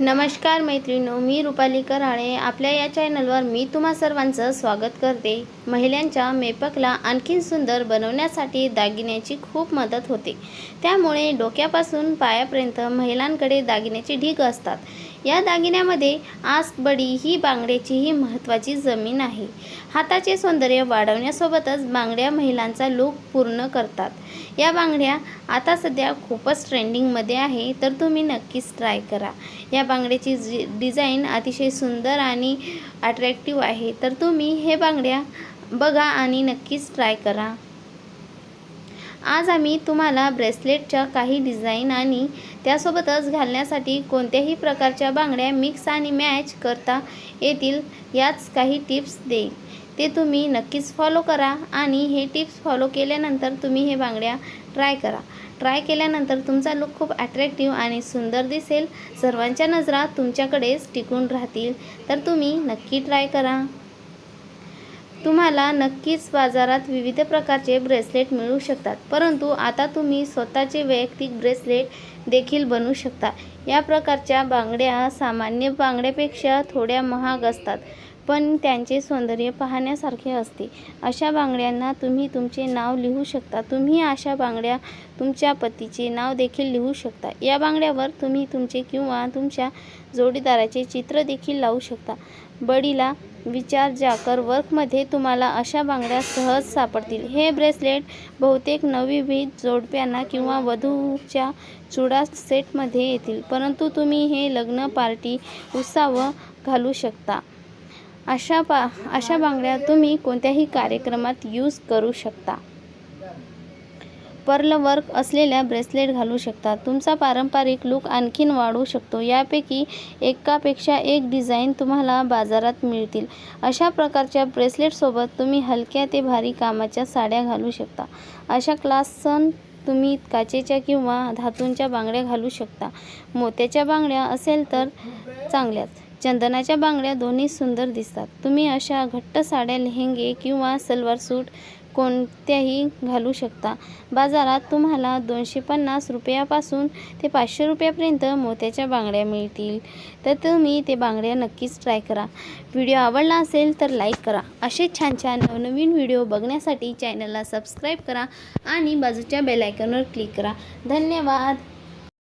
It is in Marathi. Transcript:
नमस्कार मैत्रिणो मी रुपाली कराळे आपल्या या चॅनलवर मी तुम्हा सर्वांचं स्वागत करते. महिलांच्या मेपकला आणखीन सुंदर बनवण्यासाठी दागिन्याची खूप मदत होते. त्यामुळे डोक्यापासून पायापर्यंत महिलांकडे दागिन्याची ढीग असतात. या दागिन्यामध्ये आसबडी बडी ही बांगड्याचीही महत्त्वाची जमीन आहे. हाताचे सौंदर्य वाढवण्यासोबतच बांगड्या महिलांचा लुक पूर्ण करतात. या बांगड्या आता सध्या खूपच ट्रेंडिंगमध्ये आहे तर तुम्ही नक्कीच ट्राय करा. या बांगड्याची जी डिझाईन अतिशय सुंदर आणि अट्रॅक्टिव्ह आहे तर तुम्ही हे बांगड्या बघा आणि नक्कीच ट्राय करा. आज आम्ही तुम्हाला ब्रेसलेटच्या काही डिझाईन आणि त्यासोबतच घालण्यासाठी कोणत्याही प्रकारच्या बांगड्या मिक्स आणि मॅच करता येतील याच काही टिप्स देईल ते तुम्ही नक्कीच फॉलो करा आणि हे टिप्स फॉलो केल्यानंतर तुम्ही हे बांगड्या ट्राय करा. ट्राय केल्यानंतर तुमचा लुक खूप अट्रॅक्टिव्ह आणि सुंदर दिसेल. सर्वांच्या नजरा तुमच्याकडेच टिकून राहतील. तर तुम्ही नक्की ट्राय करा. तुम्हाला नक्कीच बाजारात विविध प्रकारचे ब्रेसलेट मिळू शकतात. परंतु आता तुम्ही स्वतःचे वैयक्तिक ब्रेसलेट देखील बनवू शकता. या प्रकारच्या बांगड्या सामान्य बांगड्यापेक्षा थोड्या महाग असतात पण त्यांचे सौंदर्य पाहण्यासारखे असते. अशा बांगड्यांना तुम्ही तुमचे नाव लिहू शकता. तुम्ही अशा बांगड्या तुमच्या पतीचे नाव देखील लिहू शकता. या बांगड्यावर तुम्ही तुमचे किंवा तुमच्या जोडीदाराचे चित्र देखील लावू शकता. बडीला विचार जाकर वर्कमध्ये तुम्हाला अशा बांगड्या सहज सापडतील. हे ब्रेसलेट बहुतेक नवीविध जोडप्यांना किंवा वधूच्या चुडा सेटमध्ये येतील परंतु तुम्ही हे लग्न पार्टी उत्साह घालू शकता. अशा पा अशा बांगड्या तुम्ही कोणत्याही कार्यक्रमात यूज करू शकता. पर्ल वर्क असलेल्या ब्रेसलेट घालू शकता तुमचा पारंपरिक लूक आणखीन वाढू शकतो. यापैकी एकापेक्षा एक डिझाईन तुम्हाला बाजारात मिळतील. अशा प्रकारच्या ब्रेसलेटसोबत तुम्ही हलक्या ते भारी कामाच्या साड्या घालू शकता. अशा क्लासन तुम्ही काचेच्या किंवा धातूंच्या बांगड्या घालू शकता. मोत्याच्या बांगड्या असेल तर चांगल्याच चंदनाच्या बांगड्या दोन्ही सुंदर दिसतात. तुम्ही अशा घट्ट साड्या लेहेंगे किंवा सलवार सूट कोणत्याही घालू शकता. बाजारात तुम्हाला दोनशे पन्नास रुपयापासून ते पाचशे रुपयापर्यंत मोत्याच्या बांगड्या मिळतील. तर तुम्ही ते बांगड्या नक्कीच ट्राय करा. व्हिडिओ आवडला असेल तर लाईक करा. असे छान छान नवनवीन व्हिडिओ बघण्यासाठी चॅनलला सबस्क्राईब करा आणि बाजूच्या बेलायकनवर क्लिक करा. धन्यवाद.